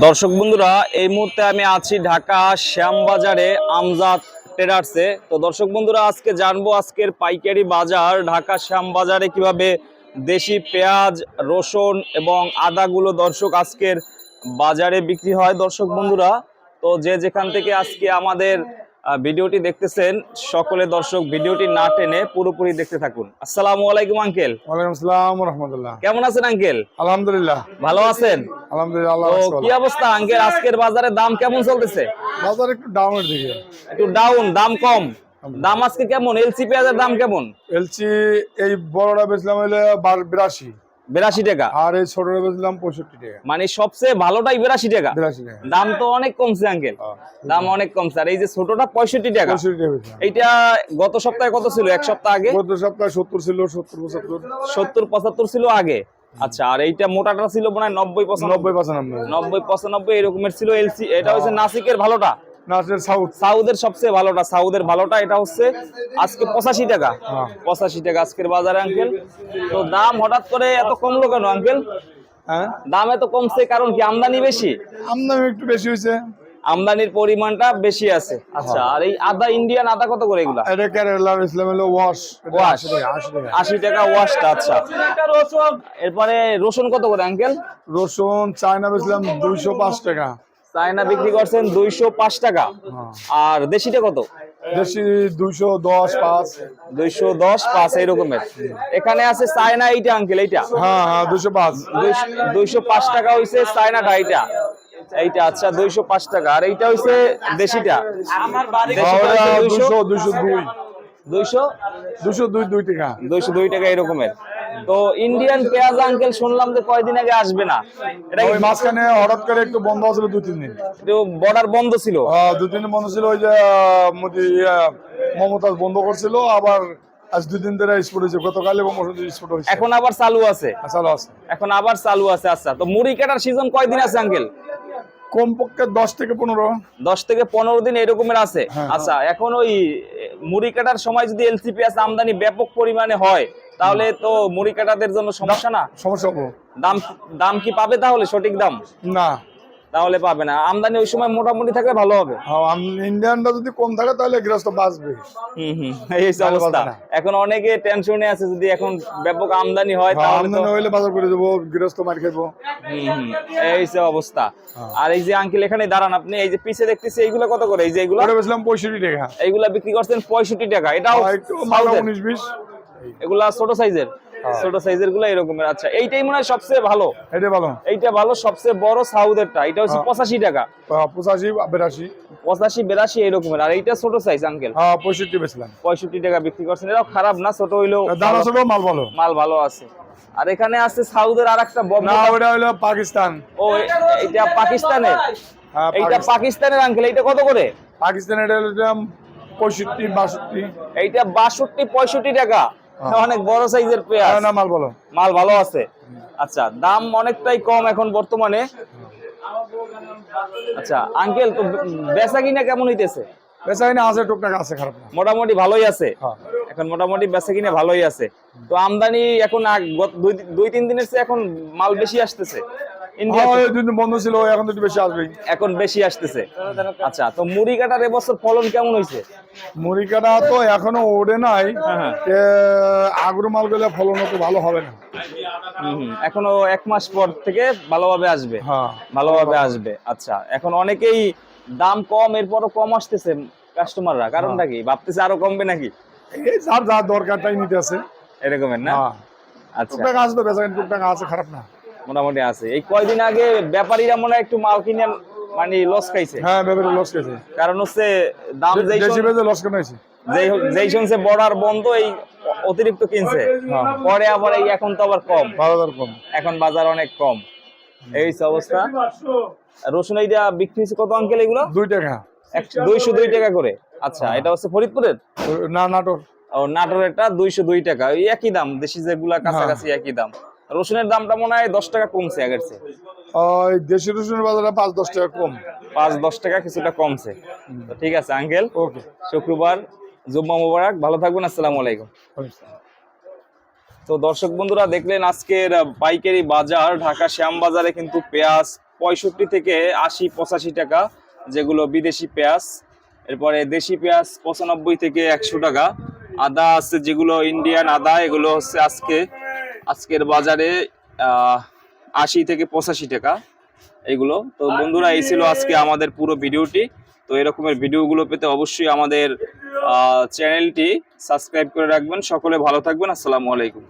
দর্শক বন্ধুরা, এই মুহূর্তে আমি আছি ঢাকা শ্যামবাজারে আমজাদ ট্রেডার্সে তো দর্শক বন্ধুরা, আজকে জানব আজকের পাইকারি বাজার, ঢাকা শ্যামবাজারে কীভাবে দেশি পেঁয়াজ, রসুন এবং আদাগুলো দর্শক আজকের বাজারে বিক্রি হয় দর্শক বন্ধুরা। তো যে যেখান থেকে আজকে আমাদের ভিডিওটি দেখতেছেন সকলে দর্শক ভিডিওটি না টেনে পুরোপুরি দেখতে থাকুন। আসসালামু আলাইকুম আঙ্কেল। ওয়ালাইকুম আসসালাম রহমতুল্লাহ কেমন আছেন আঙ্কেল? আলহামদুলিল্লাহ। ভালো আছেন? আলহামদুলিল্লাহ তো কি অবস্থা আঙ্কেল? আজকের বাজারে দাম কেমন চলতেছে? বাজার একটু ডাউনের দিকে। একটু ডাউন দাম কম। দাম আজকে কেমন? এলসি পেঁয়াজের দাম কেমন? এলচি এই বড়টা বেচলাম হইলে বিরাশি। বিরাশি টাকা। আর এই ছোটটা বেচলাম পঁয়ষট্টি টাকা। মানে সবচেয়ে ভালোটাই বিরাশি টাকা। বিরাশি টাকা। দাম তো অনেক কমছে আঙ্কেল হ্যাঁ। দাম অনেক কমছে। আর এই যে ছোটটা পঁয়ষট্টি টাকা। এইটা গত সপ্তাহে কত ছিল? এক সপ্তাহ আগে? গত সপ্তাহে সত্তর ছিল সত্তর পঁচাত্তর। সত্তর পঁচাত্তর ছিল আগে। আচ্ছা আর এইটা মোটাটা ছিল মনে হয় নব্বই পঁচানব্বই। নব্বই পাঁচানব্বই। নব্বই পঁচানব্বই এরকমের ছিল এলসি। এটা হচ্ছে নাসিকের ভালোটা? সাউথ। সাউদের সবচেয়ে ভালোটা সাউদের ভালোটা এটা হচ্ছে আজকে পঁচাশি টাকা। হ্যাঁ। পঁচাশি টাকা আজকের বাজারে আঙ্কেল তো দাম হঠাৎ করে এত কমলো কেন আঙ্কেল হ্যাঁ? দাম এত কমছে কারণ কি আমদানি বেশি? আমদানি একটু বেশি হয়েছে। আমদানির পরিমাণটা বেশি আছে। আচ্ছা আর এই আদা ইন্ডিয়ান আদা কত করে এগুলা? এটা কেরালা ইসলাম হলো ওয়াশ ওয়াশ আশি টাকা ওয়াশটা আচ্ছা। এরপরে রসুন কত করে আঙ্কেল রসুন চায়না দুইশো পাঁচ টাকা। চায়না বিক্রি করছেন দুইশো পাঁচ টাকা। আর দেশিটা কত? দেশি দুইশো দশ পাঁচ। দুইশো দশ পাঁচ এইরকমের। এখানে আছে চায়না এইটা আঙ্কেল এইটা? হ্যাঁ হ্যাঁ দুইশো পাঁচ। দুইশো পাঁচ টাকা হইছে চায়নাটা এইটা। এইটা আচ্ছা দুইশো পাঁচ টাকা। আর এইটা হইছে দেশিটা? দুইশো দুইশো? দুই। দুইশো? দুশো দুই দুই টাকা। দুইশো দুই টাকা এরকমের তো ইন্ডিয়ান পেঁয়াজ আঙ্কেল শুনলাম যে কয়দিন আগে আসবে না। এটা ওই মাঝখানে হঠাৎ করে একটু বন্ধ ছিল দুই তিন দিন। তো বর্ডার বন্ধ ছিল? আহ, দুই তিন দিন বন্ধ ছিল ওই যে মোদি মমতাজ বন্ধ করছিল আবার আজ দুই দিন ধরে স্পোর্ট হয়েছে। গতকাল এবং স্পোর্ট হয়েছে। এখন আবার চালু আছে? চালু আছে। এখন আবার চালু আছে আচ্ছা। তো মুড়ি কাটার সিজন কয়দিন আছে আঙ্কেল কমপক্ষে দশ থেকে পনেরো। দশ থেকে পনেরো দিন এরকমের আছে? হ্যাঁ, আচ্ছা এখন ওই মুড়ি কাটার সময় যদি এলসি পেঁয়াজ আমদানি ব্যাপক পরিমাণে হয় তাহলে তো মুড়ি কাটাদের জন্য সমস্যা না? সমস্যা হব দাম দাম কি পাবে তাহলে সঠিক দাম? না। তাহলে পাবে না। আমদানি ওই সময় মোটামুটি থাকলে ভালো হবে। হ্যাঁ, ইন্ডিয়ানটা যদি কম থাকে তাহলে গৃহস্থ বাঁচবে। হুম হুম এই অবস্থা। এখন অনেকে টেনশনে আছে যদি এখন ব্যাপক আমদানি হয় হ্যাঁ, তাহলে আমদানি হইলে বাজার করে দেবো গৃহস্থ মার হুম এই হচ্ছে অবস্থা। হ্যাঁ। আর এই যে আঙ্কেল এখানে দাঁড়ান আপনি এই যে পিছে দেখতেছি এইগুলো কত করে? এই যে এইগুলো? ওটা বেছিলাম পঁয়ষট্টি টাকা। এইগুলা বিক্রি করছেন পঁয়ষট্টি টাকা। এটাও। উনিশ বিশ। এগুলা ছোট সাইজের। হ্যাঁ। ছোট সাইজেরগুলা এরকমের। আচ্ছা এইটাই মনে হয় সবচেয়ে ভালো। এটা ভালো। এইটা ভালো সবচেয়ে বড় সাউথেরটা এটা হচ্ছে হ্যাঁ। পঁচাশি টাকা। আহ, পঁচাশি বিরাশি। পঁচাশি বেরাশি এরকমের। আর এইটা ছোট সাইজ আঙ্কেল হ্যাঁ পঁয়ষট্টি বেছিলাম পঁয়ষট্টি টাকা বিক্রি করছেন। এটাও খারাপ না ছোট হইলেও। আছে মাল ভালো। মাল ভালো আছে। আর এখানে আছে সাউদের আর একটা না ওটা হলো পাকিস্তান। ও এটা পাকিস্তানের? হ্যাঁ, এইটা পাকিস্তানের আঙ্কেল এইটা কত করে? পাকিস্তানের এটা পঁয়ষট্টি বাষট্টি। এইটা বাষট্টি পঁয়ষট্টি টাকা। হ্যাঁ। অনেক বড় সাইজের পেঁয়াজ। না মাল ভালো। মাল ভালো আছে। আচ্ছা দাম অনেকটাই কম এখন বর্তমানে। আচ্ছা আঙ্কেল তো বেচা কিনা কেমন হইতেছে? বেচা কিনা আছে টুকটাক আছে খারাপ না। মোটামুটি ভালোই আছে। হ্যাঁ। এখন মোটামুটি বেচা কিনা ভালোই আছে। তো আমদানি এখন দুই দুই তিন দিনের চেয়ে এখন মাল বেশি আসতেছে। ইন্ডিয়া হ্যাঁ, ওই দুই দিন বন্ধ ছিল এখন একটু বেশি আসবেই। এখন বেশি আসতেছে। আচ্ছা তো মুড়ি কাটার এবছর ফলন কেমন হয়েছে? মুড়ি কাটা তো এখনও ওড়ে নাই। হ্যাঁ। এ, আগ্রো মালগুলো ফলন তো ভালো হবে না। হুম হুম। এখনও এক মাস পর থেকে ভালোভাবে আসবে। হ্যাঁ। ভালোভাবে আসবে। আচ্ছা এখন অনেকেই দাম কম এরপরও কম আসতেছে কাস্টমাররা। কারণটা কি? ভাবতেছে আরও কমবে নাকি? এই যার যা দরকার তাই নিতে আছে এরকমের না? হ্যাঁ। আচ্ছা। টুকটাক আছে তো বেচা টুকটাক আছে খারাপ না। মোটামুটি আছে। এই কয়দিন আগে ব্যাপারীরা মনে একটু মাল কিনে মানে লস খাইছে। হ্যাঁ ভেবে লস গেছে কারণ হচ্ছে দাম যেই লস হয়েছে? যেই শুনছে বর্ডার বন্ধ এই অতিরিক্ত কিনছে। হ্যাঁ। পরে আবার এই এখন তো আবার কম। বারো হাজার কম। এখন বাজার অনেক কম। এই অবস্থা। রসুন এইটা বিক্রি হচ্ছে কত আঙ্কেল এগুলো? দুই টাকা। দুইশো দুই টাকা করে। আচ্ছা এটা হচ্ছে ফরিদপুরের? না নাটোর। ও নাটোরেরটা দুইশো দুই টাকা। একই দাম দেশি যেগুলা কাছাকাছি একই দাম। রসুনের দামটা মনে হয় দশ টাকা কমছে আগের চেয়ে। ওই দেশি রসুনের বাজারে পাঁচ দশ টাকা কম। পাঁচ দশ টাকা কিছুটা কমছে। তো ঠিক আছে আঙ্কেল। ওকে। শুক্রবার জুম্মা মুবারক। ভালো থাকবেন আসসালামু আলাইকুম। তো দর্শক বন্ধুরা দেখলেন আজকের পাইকারি বাজার ঢাকা শ্যাম বাজারে কিন্তু পেঁয়াজ পঁয়ষট্টি থেকে আশি পঁচাশি টাকা যেগুলো বিদেশি পেঁয়াজ। এরপরে দেশি পেঁয়াজ পঁচানব্বই থেকে একশো টাকা। আদা আছে যেগুলো ইন্ডিয়ান আদা এগুলো হচ্ছে আজকে আজকের বাজারে আশি থেকে পঁচাশি টাকা এগুলো। তো বন্ধুরা, এই ছিল আজকে আমাদের পুরো ভিডিওটি। তো এরকমের ভিডিওগুলো পেতে অবশ্যই আমাদের চ্যানেলটি সাবস্ক্রাইব করে রাখবেন। সকলে ভালো থাকবেন। আসসালামু আলাইকুম।